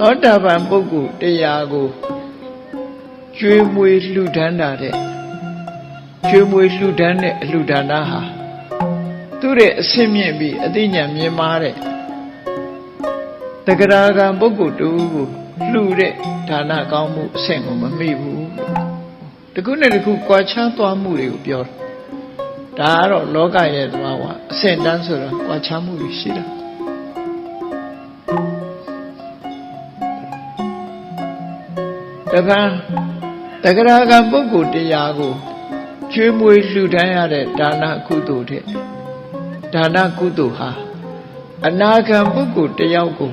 သောတာပန်ပုဂ္ဂိုလ်တရားကိုကျွေးမွေးလှူဒန်းတာတဲ့ကျွေးမွေးလှူဒန်းတဲ့အလှူဒါနဟာသူ့ရဲ့အဆင့်မြင့်ပြီးအသိဉာဏ်မြင်မာတဲ့တဂရာကံပုဂ္ဂိုလ်တူကိုလှူတဲ့ဒါနကောင်းမှုအဆင့်ကိုမမေ့ဘူးတခုနဲ့တခုကြွားချသွားမှုတွေကိုပြောတာဒါကတော့လောကရဲ့သဘာဝအဆင့်တန်းဆိုတာကြွားချမှုတွေရှိတာ တပံတဂရာကံပုဂ္ဂိုလ်တရားကိုကျွေးမွေးလှူဒန်းရတဲ့ဒါနကုသိုလ်တဲ့ဒါနကုသိုလ်ဟာအနာဂံပုဂ္ဂိုလ်တယောက်ကို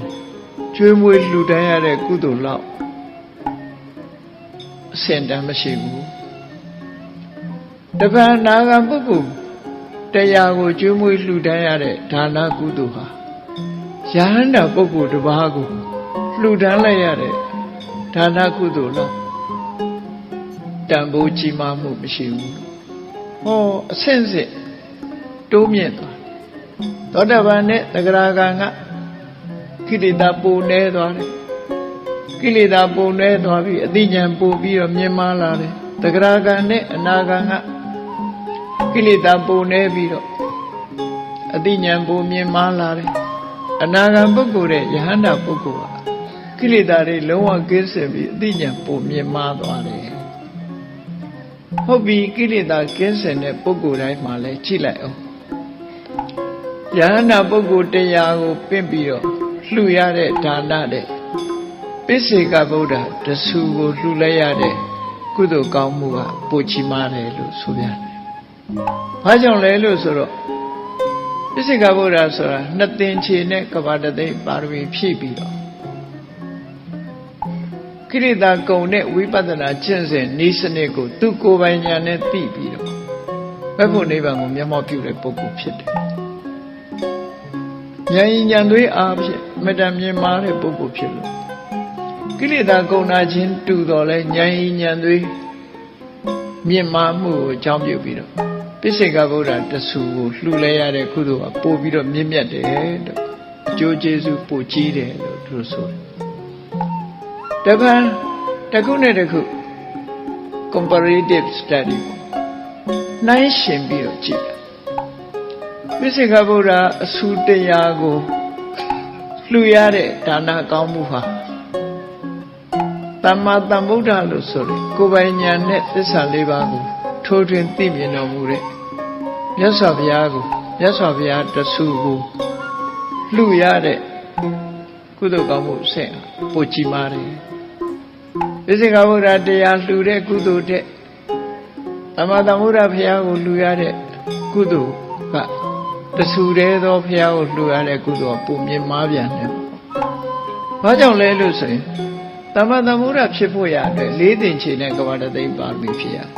ကျွေးမွေးလှူဒန်းရတဲ့ကုသိုလ်လောက်အစင်တမ်းမရှိဘူးတပံနာဂံပုဂ္ဂိုလ်တရားကိုကျွေးမွေးလှူဒန်းရတဲ့ဒါနကုသိုလ်ဟာယဟန္တာပုဂ္ဂိုလ်တစ်ပါးကိုလှူဒန်းလိုက်ရတဲ့ ဒါနကုသိုလ်လောက်တန်ဖိုးကြီးမားမှုမရှိဘူးဟောအဆင့်ဆင့်တိုးမြင့်သွားသောတပန်နဲ့တဂရဂံကကိလေသာပုံနေသွားတယ်ကိလေသာပုံနေသွားပြီးအတိညာပို့ပြီးတော့မြင်မာလာတယ်တဂရဂံနဲ့အနာဂံကကိလေသာပုံနေပြီးတော့အတိညာပို့မြင်မာလာတယ်အနာဂံပုဂ္ဂိုလ်တဲ့ယဟန္တာပုဂ္ဂိုလ်ဟာ ကိလေသာတွေလုံးဝကင်းစင်ပြီးအတိညာပို့မြင်မာသွားတယ်ဟုတ်ပြီကိလေသာကင်းစင်တဲ့ပုဂ္ဂိုလ်တိုင်းမှာလဲကြည့်လိုက်အောင်ယဟန္တာပုဂ္ဂိုလ်တရားကိုပင့်ပြီးတော့လှူရတဲ့ဒါနတဲ့ပိစေကဗုဒ္ဓတဆူကိုလှူလိုက်ရတဲ့ကုသိုလ်ကောင်းမှုကပိုချီမားတယ်လို့ဆိုပြန်တယ်။ဘာကြောင့်လဲလို့ဆိုတော့ပိစေကဗုဒ္ဓဆိုတာနှစ်သင်္ချေနဲ့ကဘာတသိပ်ပါရမီဖြည့်ပြီးတော့ ကိရိတာကုံနဲ့ဝိပဿနာကျင့်စဉ်ဤစနစ်ကို သူကိုယ်ပိုင်ဉာဏ်နဲ့သိပြီးတော့ဘက်ဖို့နိဗ္ဗာန်ကိုမျက်မှောက်ပြုတဲ့ပုဂ္ဂိုလ်ဖြစ်တယ်ဉာဏ်ဉာဏ်သွေးအားဖြင့်မတံမြင်မာတဲ့ပုဂ္ဂိုလ်ဖြစ်လို့ကိလေသာကုန်နာခြင်းတူတော်လဲဉာဏ်ဉာဏ်သွေးမြင်မာမှုကိုအကြောင်းပြုပြီးတော့ပိစိကဗုဒ္ဓတဆူကိုလှူလဲရတဲ့ကုသိုလ်ကပို့ပြီးတော့မြင့်မြတ်တယ်တော့အကျိုးကျေးဇူးပို့ကြီးတယ်လို့သူတို့ဆိုတယ် တပံတစ်ခုနဲ့တစ်ခု comparative study နှိုင်းရှင်ပြီးတော့ကြည့်တာပိစိကဗုဒ္ဓအဆူတရားကိုလှူရတဲ့ဒါနကောင်းမှုဟာတမ္မာတမ္ဗုဒ္ဓလို့ဆိုတယ်ကိုယ်ပိုင်ဉာဏ်နဲ့သစ္စာလေးပါးကိုထိုးထွင်းသိမြင်တော်မူတဲ့မြတ်စွာဘုရားကိုမြတ်စွာဘုရားတဆူကိုလှူရတဲ့ကုသိုလ်ကောင်းမှုဆင့်ပို့ကြည်မာတယ် ပိစိကဗုဒ္ဓတရားလှူတဲ့ကုသိုလ်တဲ့တမ္မာတမ္ဗုဒ္ဓဘုရားကိုလှူရတဲ့ကုသိုလ်ကတဆူတဲ့သောဘုရားကိုလှူရတဲ့ကုသိုလ်ကပုံမြင်မာပြန်တယ်။ဘာကြောင့်လဲလို့ဆိုရင်တမ္မာတမ္ဗုဒ္ဓဖြစ်ဖို့ရအတွက်လေးတင်ချေနဲ့ကဘာတသိမ့်ပါရမီဖြစ်ရ။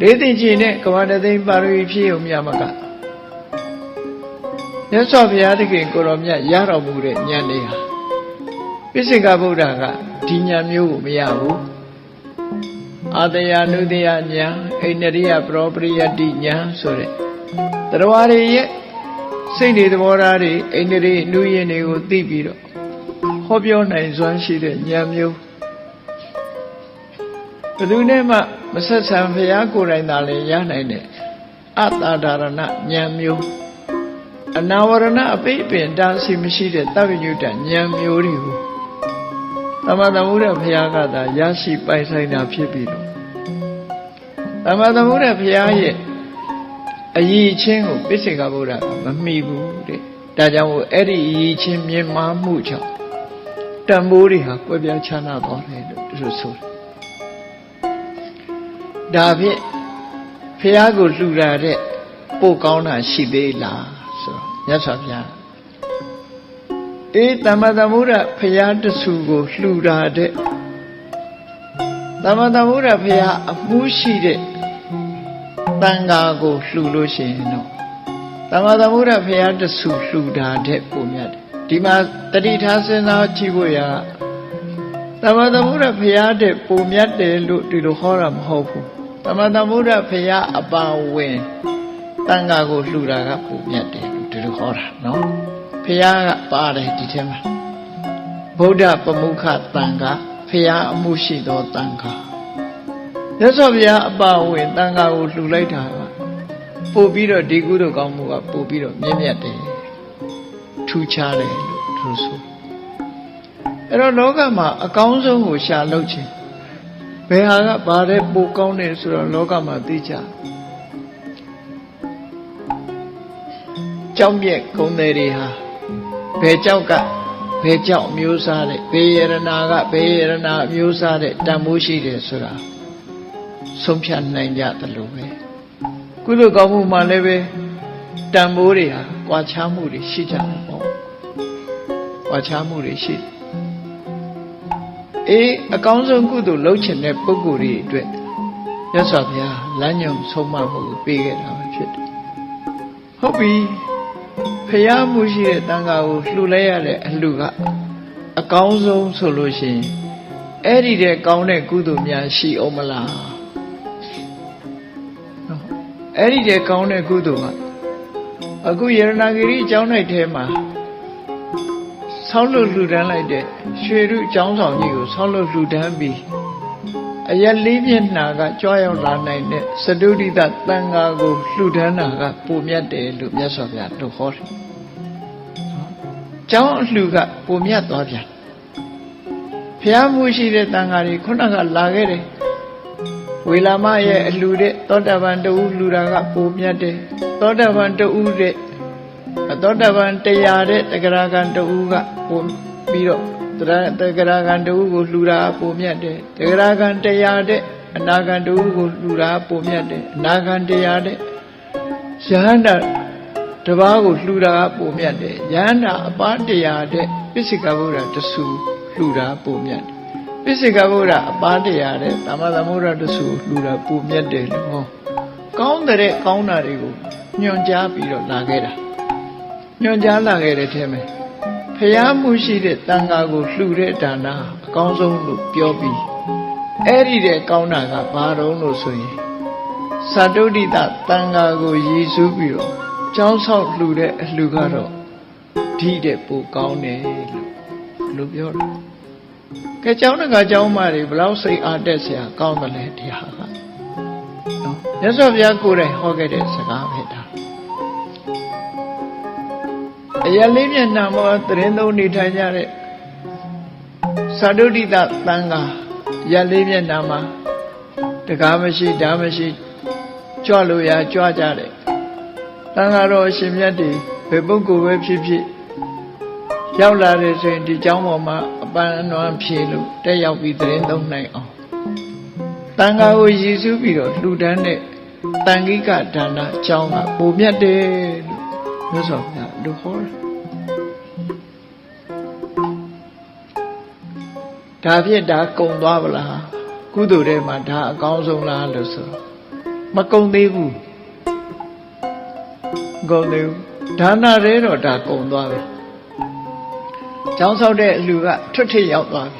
လေးတင်ချေနဲ့ကဘာတသိမ့်ပါရမီဖြစ်ုံမြမကမြတ်စွာဘုရားသခင်ကိုတော်မြတ်ရတော်မူတဲ့ဉာဏ်လေးဟာ ပိစိကဗုဒ္ဓကဒီဉာဏ်မျိုးကိုမရဘူး။အာတယာနုတယညာအိန္ဒရိယပရောပရိယတိညာဆိုတဲ့တရားတွေရဲ့စိတ်တွေသဘောထားတွေအိန္ဒရိနုရင်တွေကိုသိပြီးတော့ဟောပြောနိုင်စွမ်းရှိတဲ့ဉာဏ်မျိုးဘယ်သူနဲ့မှမဆက်ဆံဘုရားကိုယ်တိုင်သာလည်းရနိုင်တဲ့အတ္တဒါရဏဉာဏ်မျိုးအနာဝရဏအပိပင်တာစီမရှိတဲ့တပ္ပညုတဉာဏ်မျိုးတွေကိုသ မသမုဒ္ဒဘုရားကသာရရှိပိုင်ဆိုင်တာဖြစ်ပြီးတော့သမသမုဒ္ဒဘုရားရဲ့အည်ချင်းကိုပိစိကဗုဒ္ဓကမမီဘူးတဲ့ဒါကြောင့်အဲ့ဒီအည်ချင်းမြင်မာမှုကြောင့်တန်ဖိုးတွေဟာကွဲပြားခြားနာသွားတယ်လို့သူတို့ဆိုတယ်ဒါဖြင့်ဘုရားကိုလှူတာတဲ့ပို့ကောင်းတာရှိသေးလားဆိုတော့မြတ်စွာဘုရား အေးတမ္မသမုဒ္ဒဖရာတဆူကိုလှူတာတဲ့တမ္မသမုဒ္ဒဖရာအမှုရှိတဲ့တန်ဃာကိုလှူလို့ရှိရင်တော့တမ္မသမုဒ္ဒဖရာတဆူလှူတာတဲ့ပုံမြတ်တယ်ဒီမှာတတိထားစဉ်းစားကြည့်ဖို့ရတမ္မသမုဒ္ဒဖရာတဲ့ပုံမြတ်တယ်လို့ဒီလိုဟောတာမဟုတ်ဘူးတမ္မသမုဒ္ဒဖရာအပါဝင်တန်ဃာကိုလှူတာကပုံမြတ်တယ်လို့ဒီလိုဟောတာနော် ဖះကပါတယ်ဒီထဲမှာဗုဒ္ဓပမုခတန်ခါဖះအမှုရှိသောတန်ခါရသော်ဘုရားအပါဝင်တန်ခါကိုလှူလိုက်တာကပို့ပြီးတော့ဒီကုသိုလ်ကောင်းမှုကပို့ပြီးတော့မြင့်မြတ်တယ်ထူးခြားတယ်လို့သူဆိုအဲ့တော့လောကမှာအကောင်းဆုံးကိုရှာလုပ်ခြင်းဘယ်ဟာကဘာတဲ့ပိုကောင်းတယ်ဆိုတော့လောကမှာသိကြကြောက်မြက်ဂုံတယ်တွေဟာ ဘယ်ကြောက်ကဘယ်ကြောက်အမျိုးစားတဲ့ဘယ်ယရနာကဘယ်ယရနာအမျိုးစားတဲ့တန်ဖိုးရှိတယ်ဆိုတာဆုံးဖြတ်နိုင်ကြတယ်လို့ပဲကုသိုလ်ကောင်းမှုမှလည်းပဲတန်ဖိုးတွေဟာကြွားချမှုတွေရှိကြတယ်ပေါ့ကြွားချမှုတွေရှိတယ်အေးအကောင်းဆုံးကုသိုလ်လုပ်ချင်တဲ့ပုဂ္ဂိုလ်တွေအတွက်မြတ်စွာဘုရားလမ်းညွှန်ဆုံးမမှုကိုပေးခဲ့တာပဲဖြစ်တယ်ဟုတ်ပြီ ဖျားမှုရှိတဲ့တန်ခါကိုလှူလိုက်ရတဲ့အလှကအကောင်းဆုံးဆိုလို့ရှိရင်အဲ့ဒီတဲ့ကောင်းတဲ့ကုသိုလ်များရှိအောင်မလားနော်အဲ့ဒီတဲ့ကောင်းတဲ့ကုသိုလ်ကအခုယရနာဂရိအကြောင်း၌ထဲမှာဆောင်းလို့လှူဒန်းလိုက်တဲ့ရွှေရုအကြောင်းဆောင်ကြီးကိုဆောင်းလို့လှူဒန်းပြီး အရက်လေးမျက်နှာကကြွားရောက်လာနိုင်တဲ့စတုဒိတတန်ဃာကိုလှူဒန်းတာကပုံမြတ်တယ်လို့မြတ်စွာဘုရားတို့ဟောတယ်။ကျောင်းအလှူကပုံမြတ်သွားပြန်။ဘုရားမှုရှိတဲ့တန်ဃာတွေခုနကလာခဲ့တယ်။ဝေလာမရဲ့အလှူတဲ့သောတာပန်တူလှူတာကပုံမြတ်တယ်။သောတာပန်တူတဲ့သောတာပန်တရားတဲ့တဂရကံတူကပုံပြီးတော့ တရတဂရကံတူကိုလှူတာပုံမြတ်တယ်။တဂရကံတရားတဲ့အနာဂံတူကိုလှူတာပုံမြတ်တယ်။အနာဂံတရားတဲ့ယဟန္တာတပားကိုလှူတာပုံမြတ်တယ်။ယဟန္တာအပားတရားတဲ့ပိစိကဗုဒ္ဓတဆူလှူတာပုံမြတ်တယ်။ပိစိကဗုဒ္ဓအပားတရားတဲ့သမသမုဒ္ဒတဆူလှူတာပုံမြတ်တယ်လို့ဟော။ကောင်းတဲ့ကောင်းတာတွေကိုညွှန်ကြားပြီးတော့လာခဲ့တာ။ညွှန်ကြားလာခဲ့တဲ့ထဲမှာ ဖျားမှုရှိတဲ့တန်ခါကိုလှူတဲ့ဒါနာအကောင်းဆုံးလို့ပြောပြီးအဲ့ဒီတဲ့ကောင်းတာကဘာတော့လို့ဆိုရင်သာတုဒ္ဓိတတန်ခါကိုရည်စူးပြီးတော့ကြောင်းဆောက်လှူတဲ့အလှကတော့ဓိတဲ့ပိုကောင်းတယ်လို့လို့ပြောတယ်ကဲကြောင်းတကကြောင်းမတွေဘလောက်စိတ်အားတက်စရာကောင်းတယ်လေတရားကနော်မြတ်စွာဘုရားကိုယ်တိုင်ဟောခဲ့တဲ့စကားပဲဒါ အရာလေးမျက်နှာမှာသတင်းသုံးနေထိုင်ကြတဲ့သတ္တုဒိတတန်ဃာရလေးမျက်နှာမှာတကားမရှိဓာမရှိကြွလို့ရကြွကြတယ်တန်ဃာတော်အရှင်မြတ်တွေဘယ်ပုဂ္ဂိုလ်ပဲဖြစ်ဖြစ်ရောက်လာတဲ့ဆိုရင်ဒီเจ้าပေါ်မှာအပန်းအနွမ်းဖြေလို့တက်ရောက်ပြီးသတင်းသုံးနိုင်အောင်တန်ဃာကိုရည်စူးပြီးတော့လှူဒန်းတဲ့တန်ခိကဒါနအကြောင်းကပုံမြတ်တယ်လို့မြတ်စွာ ဘုရားလူဟောတယ်ဒါဖြင့်ဒါကုံသွားပလားကုသိုလ်ထဲမှာဒါအကောင်းဆုံးလားလို့ဆိုမကုံသေးဘူးကုံသေးဘူးဒါနရဲတော့ဒါကုံသွားပြီကျောင်းဆောက်တဲ့အလူကထွတ်ထိပ်ရောက်သွားပြီ